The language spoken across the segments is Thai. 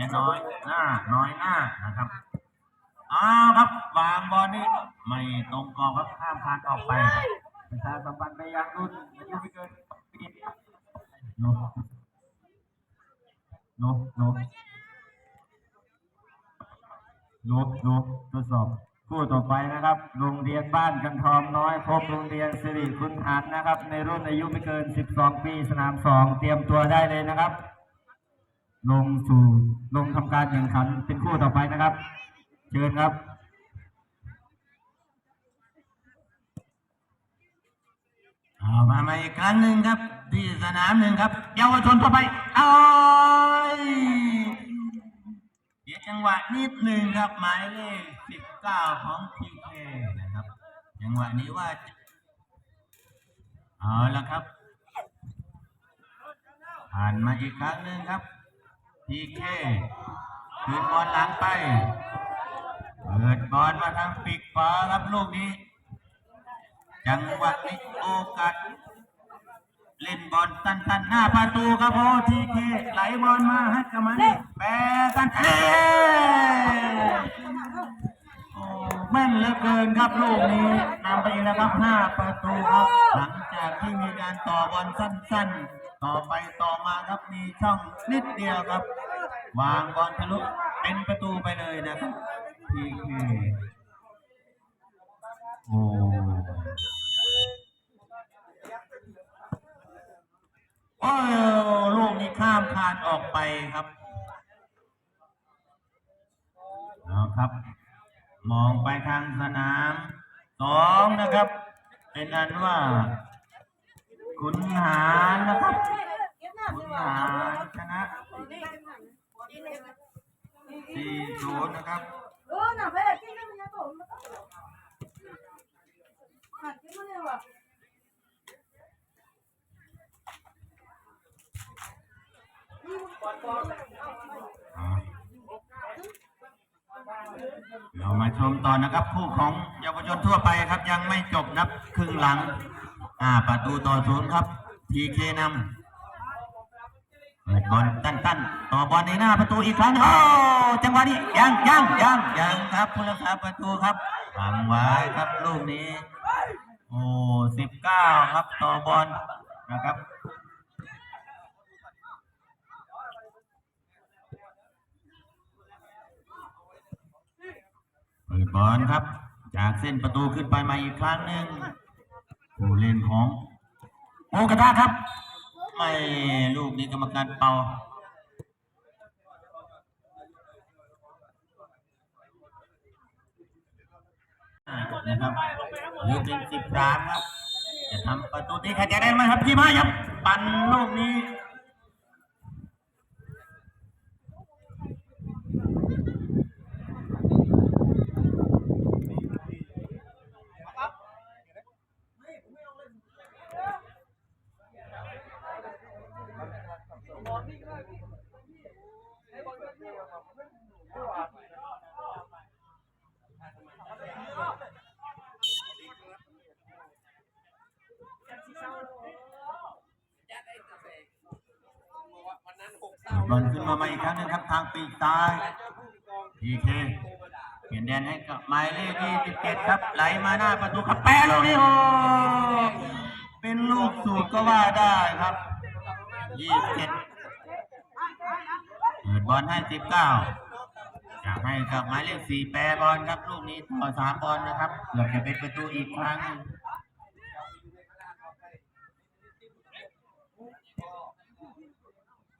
สียน้อยหน้าน้อยหน้านะครับอ้าวครับวางบอลนี่ไม่ตรงกรอบครับข้ามคานออกไปประชาสัมพันธ์ไปยังรุ่นอายุไม่เกินปีโนโนโนโนโนทดสอบคู่ต่อไปนะครับ โรงเรียนบ้านกันทองน้อยพบโรงเรียนสิริคุณหารนะครับ ในรุ่นอายุไม่เกิน 12 ปีสนามสองเตรียมตัวได้เลยนะครับ ลงสู่ลงทำการแข่งขันเป็นคู่ต่อไปนะครับ เชิญครับเอามาใหม่อีกครั้งหนึ่งครับ ที่สนามหนึ่งครับเยาวชนต่อไปเอาเสียจังหวะนิดหนึ่งครับหมายเลขสิบเก้าของพีเคนะครับจังหวะนี้ว่าเอาละครับผ่านมาอีกครั้งหนึ่งครับ พีเคคืนบอลหลังไป เปิดบอลมาทางปีกขวาครับลูกนี้ จังหวะนี้โอกาสเล่นบอลตันๆหน้าประตูครับโอ้ทีเคไหลบอลมาให้กับมันแปรกันเอ้โอ้แม่นเหลือเกินครับลูกนี้นำไปอีกแล้วครับห้าประตูครับ หลังจากที่มีการต่อบอลสั้น ๆ ต่อไปต่อมาครับมีช่องนิดเดียวครับ วางบอลทะลุเป็นประตูไปเลยนะครับทีเคโอ้โอ้ยลูกนี้ข้ามคานออกไปครับเอาครับ มองไปทางสนามสองนะครับ เป็นอันว่า คุณหารนะครับคุณหารชนะสี่ศูนย์นะครับเออน่ะเว้ยกินกันเนี่ยตัวมันต้องหัดกินมันเนี่ยว่ะเรามาชมต่อนะครับ คู่ของเยาวชนทั่วไปครับยังไม่จบนับครึ่งหลัง อ่าประตูต่อศูนย์ครับทีเคนำเปิดบอลตั้นตั้นต่อบอลในหน้าประตูอีกครั้งโอ้จังหวะนี้ยังยังยังยังครับผู้รักษาประตูครับทำไว้ครับลูกนี้ โอ้สิบเก้าครับต่อบอลนะครับเปิดบอลครับ จากเส้นประตูขึ้นไปมาอีกครั้งหนึ่ง ผู้เล่นของโอกระทะครับ ไม่ลูกนี้กรรมการเป่านะครับหรือเป็นสิบสามครับ จะทำประตูที่ใครจะได้ไหมครับที่มาครับ ปั่นลูกนี้ บอลขึ้นมาใหม่อีกครั้งหนึงครับทางปีกซ้ายพีเคเปลี่ยนแดนให้กับหมายเลขที่17ครับ ไหลมาหน้าประตูครับแปะลูกนี้โอ้เป็นลูกสูตรก็ว่าได้ครับ27เปิดบอลให้19อยากให้กับหมายเลข4แปรบอลครับ ลูกนี้ต่อ3บอลนะครับเกือบจะเป็นประตูอีกครั้งหนึ่ง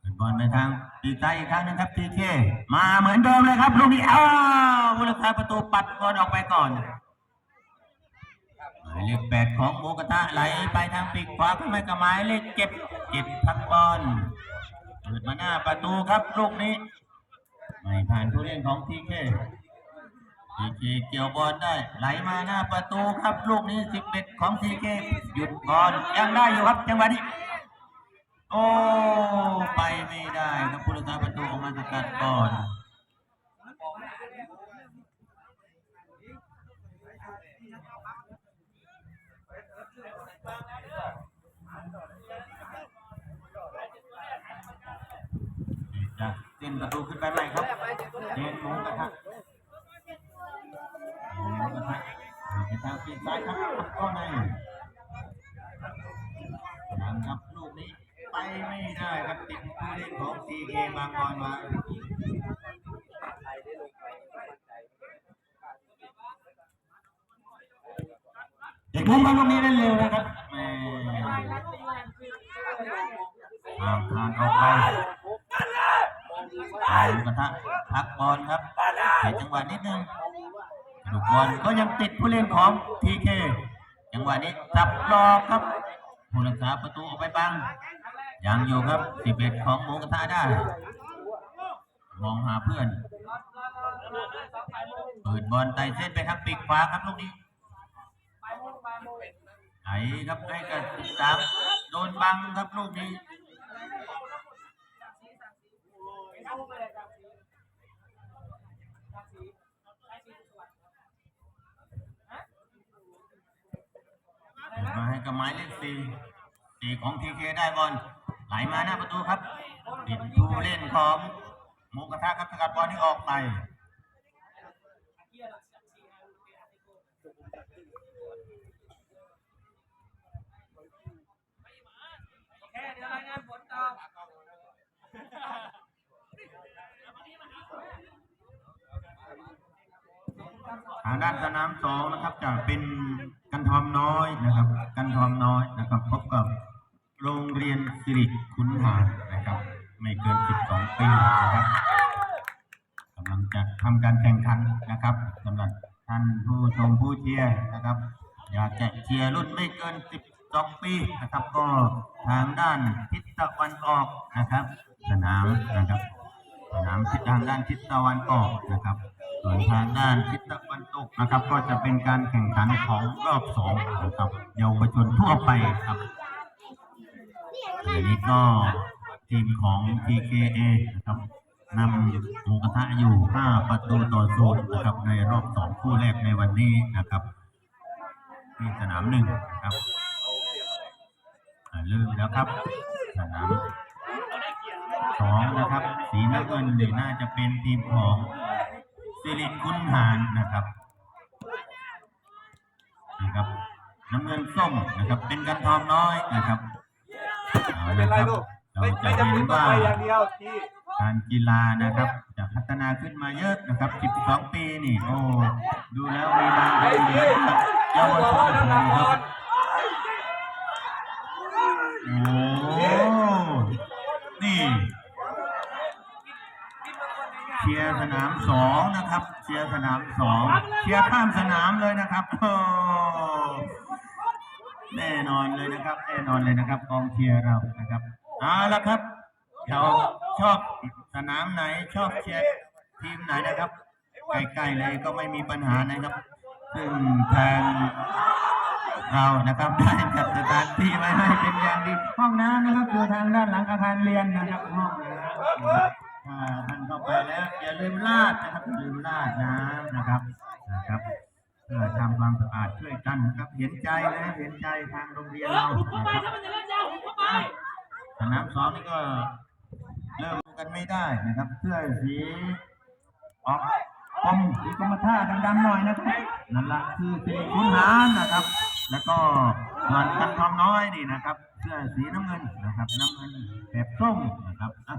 เป็น บอลไปทางปีกซ้อีกครั้งหนึงครับทีเคมาเหมือนเดิมเลยครับลูกนี้อ้าวผู้รักษาประตูปัดบอลออกไปก่อนหมายเลขแปดของโมกตะไหลไปทางปีกขวาขึ้นไปกับหมายเลขเจ็บเจ็บพักบอลเปิดมาหน้าประตูครับลูกนี้ ไม่ผ่านผู้เล่นของทีเคทีเคเกี่ยวบอลได้ ไหลมาหน้าประตูครับลูกนี้สิบเอ็ดของทีเคหยุดบอลยังได้อยู่ครับจังหวะนี้ โอ้ไปไม่ได้ครับผู้รักษาประตูออกมาสกัดก่อนจะเส้นประตูขึ้นไปใหม่ครับเจนหมูกระทะหมูกระทะไปทางปีกซ้ายครับก็ในยังครับลูกนี้ไปไม่ได้ครับติดผู้เล่นของ ซีเคบางบอลมาเด็กมุมครับลูกนี้เล่นเร็วนะครับแม่ทางทางออกไปหมูกระทะพักบอลครับในจังหวะนิดนึงลูกบอลก็ยังติดผู้เล่นของทีเคจังหวะนี้จับหลอครับผู้รักษาประตูออกไปบัง ยังอยู่ครับสิบเอ็ดของมูกระทะได้ มองหาเพื่อน เปิดบอลไต่เส้นไปทางปีกขวาครับลูกนี้ไหนครับให้กับสามโดนบังครับลูกนี้มาให้กับหมายเลขสี่สี่ของทีเคได้บอล ไหลมาหน้าประตูครับติดผู้เล่นของหมูกระทะครับสกัดบอลที่ออกไปแค่เดี๋ยวรายงานผลต่อทางด้านสนามสองนะครับจะเป็นกันทอมน้อยนะครับ กันทอมน้อยนะครับพบกับโรงเรียนสิริ ขุนหานะครับ ไม่เกิน 12 ปีนะครับกำลังจะทำการแข่งขันนะครับสำหรับท่านผู้ชมผู้เชียร์นะครับ อยากจะเชียร์รุ่นไม่เกิน 12 ปีนะครับ ก็ทางด้านทิศตะวันออกนะครับ สนามนะครับสนามทิศทางด้านทิศตะวันออกนะครับ ส่วนทางด้านทิศตะวันตกนะครับ ก็จะเป็นการแข่งขันของรอบสองนะครับเยาวชนทั่วไปครับ อันนี้ก็ทีมของ TKA นะครับนำหมูกระทะอยู่ 5 ประตูต่อศูนย์นะครับในรอบสองคู่แรกในวันนี้นะครับที่สนามหนึ่งนะครับอ่าลืมแล้วครับ สนามสองนะครับ สีน้ำเงินนี่น่าจะเป็นทีมของสิริคุณหารนะครับนี่ครับน้ำเงินส้มนะครับ เป็นกันทอมน้อยนะครับ ไม่เป็ละนไรครับลูกเราไม่จะไม่จำเป็เห็นนต้องว่าไปอย่างเดียวที่การกีฬานะครับจะพัฒนาขึ้นมาเยอะนะครับ 12 ปีนี่โอ้ดูแล้วมีบางโรงเรียนครับเยาวชนนะครับโอ้นี่เชียร์สนามสองนะครับ เชียร์สนามสองเชียร์ข้ามสนามเลยนะครับโอ้ แน่นอนเลยนะครับ แน่นอนเลยนะครับกองเชียร์เรานะครับเอาละครับเราชอบสนามไหนชอบเชียร์ทีมไหนนะครับใกล้ๆเลยก็ไม่มีปัญหานะครับ ซึ่งทางเรานะครับได้จัดสถานที่ไว้ให้เป็นอย่างดีห้องน้ำนะครับอยู่ทางด้านหลังอาคารเรียนนะครับห้องน้ำท่านเข้าไปแล้วอย่าลืมลาดนะครับอย่าลืมลาดน้ำนะครับนะครับ ทำความสะอาดช่วยกันนะครับ เห็นใจนะเห็นใจทางโรงเรียนเราหุบเข้าไปนะครับถ้ามันจะเล่นยาวหุบเข้าไป สนามซ้อมนี่ก็เริ่มกันไม่ได้นะครับเสื้อสีออกกรมสีกรมท่าดังๆหน่อยนะครับนั่นละคือสีขุนหารนะครับ แล้วก็ส่วนกันทอมน้อยนี่นะครับ เสื้อสีน้ำเงินนะครับ น้ำเงินแบบส้มนะครับอะ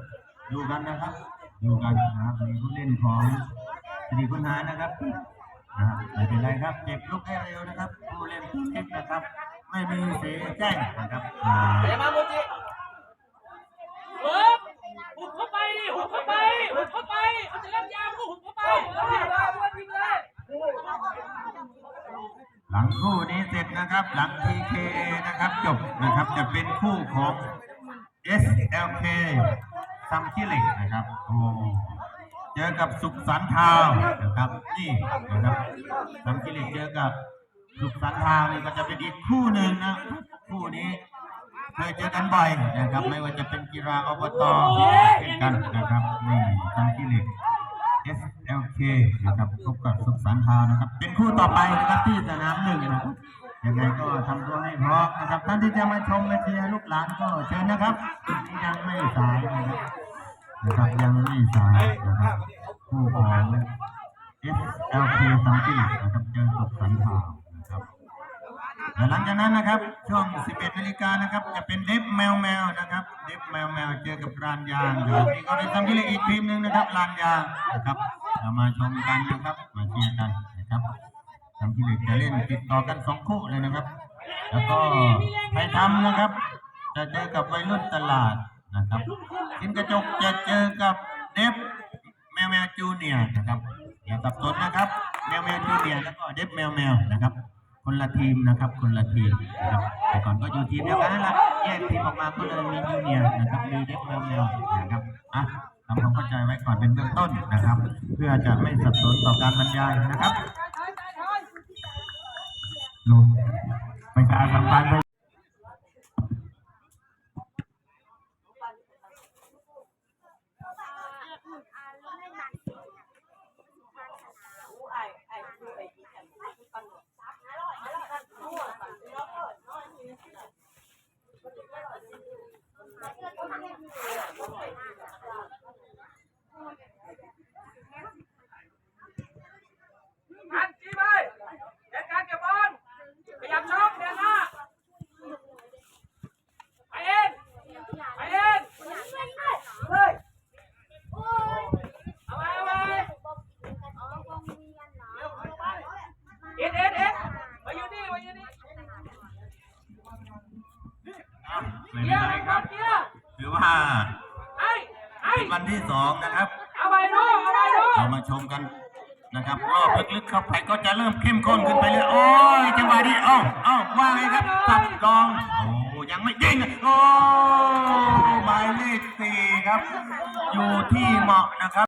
ดูกันนะครับ ดูกันนะครับมีผู้เล่นของสีขุนหารนะครับนะครับ ไม่เป็นไรครับเก็บลูกได้เร็วนะครับผู้เล่นผู้เล่นนะครับ ไม่มีเสียแจ้งนะครับอ่าเดี๋ยวมาโมจิหุบหุบเข้าไปดิหุบเข้าไปหุบเข้าไปเขาจะเล่นยาวก็หุบเข้าไปแล้วทีเลยทีเลยหลังคู่นี้เสร็จนะครับ หลัง PKA นะครับจบนะครับจะเป็นคู่ของ SLK ซัมคิเล็กนะครับโอ้ เจอกับสุขสันต์ทาวนะครับนี่นะครับซัมคิเล็กเจอกับสุขสันต์ทาวน์นี่ก็จะเป็นอีกคู่หนึ่งนะคู่นี้เคยเจอกันบ่อยนะครับไม่ว่าจะเป็นกีฬาอบตเช่นกันนะครับนี่ซัมคิเล็ก SLK นะครับพบกับสุขสันต์ทาวน์นะครับ เป็นคู่ต่อไปนะครับที่สนามหนึ่งนะครับยังไงก็ทำตัวให้พร้อมนะครับท่านที่จะมาชมมาเชียร์ลูกหลานก็เชิญนะครับยังไม่สายนะครับ นะครับยังไม่สายนะครับคู่ของ SLK สังกีนะครับเจอกับสันทาวนะครับและหลังจากนั้นนะครับช่วง 11นาฬิกานะครับจะเป็นเดฟแมวแมวนะครับเดฟแมวแมวเจอกับรานยางนะครับนี่ก็เป็นสังกีอีกทีมหนึ่งนะครับรานยางนะครับเรามาชมกันนะครับมาเชียร์กันนะครับสังกีจะเล่นติดต่อกันสองคู่เลยนะครับ แล้วก็ไทยทำนะครับ จะเจอกับวัยรุ่นตลาด นะครับกินกระจกจะเจอกับเดฟแมวแมวจูเนียนะครับอย่าสับสนนะครับ แมวแมวจูเนียแล้วก็เดฟแมวแมวนะครับ คนละทีมนะครับ คนละทีมนะครับแต่ก่อนก็อยู่ทีมเดียวกันละแยกทีมออกมาก็เลยมีจูเนียนะครับมีเดฟแมวแมวนะครับอะทำความเข้าใจไว้ก่อนเป็นเบื้องต้นนะครับ เพื่อจะไม่สับสนต่อการบรรยายนะครับลงเป็นการสัมพันธ์ ไปหันจีไปเด็ดการเก็บบอลขยับช่องเดินหน้อยดเอ็ดเอ็ดมาอยู่นี่มาอยู่นี่ ไม่เกีเป็นไรครับ ถือว่าเป็นวันที่สองนะครับเอาไปดูเอาไปดูเรามาชมกันนะครับรอบลึกๆเข้าไปก็จะเริ่มเข้มข้นขึ้นไปเรื่อยโอ้ยจังหวะนี้เอ้าเอ้าว่าไงครับตัดกองโอ้ยังไม่ยิงโอ้หมายเลขสี่ครับ อยู่ที่เหมาะนะครับ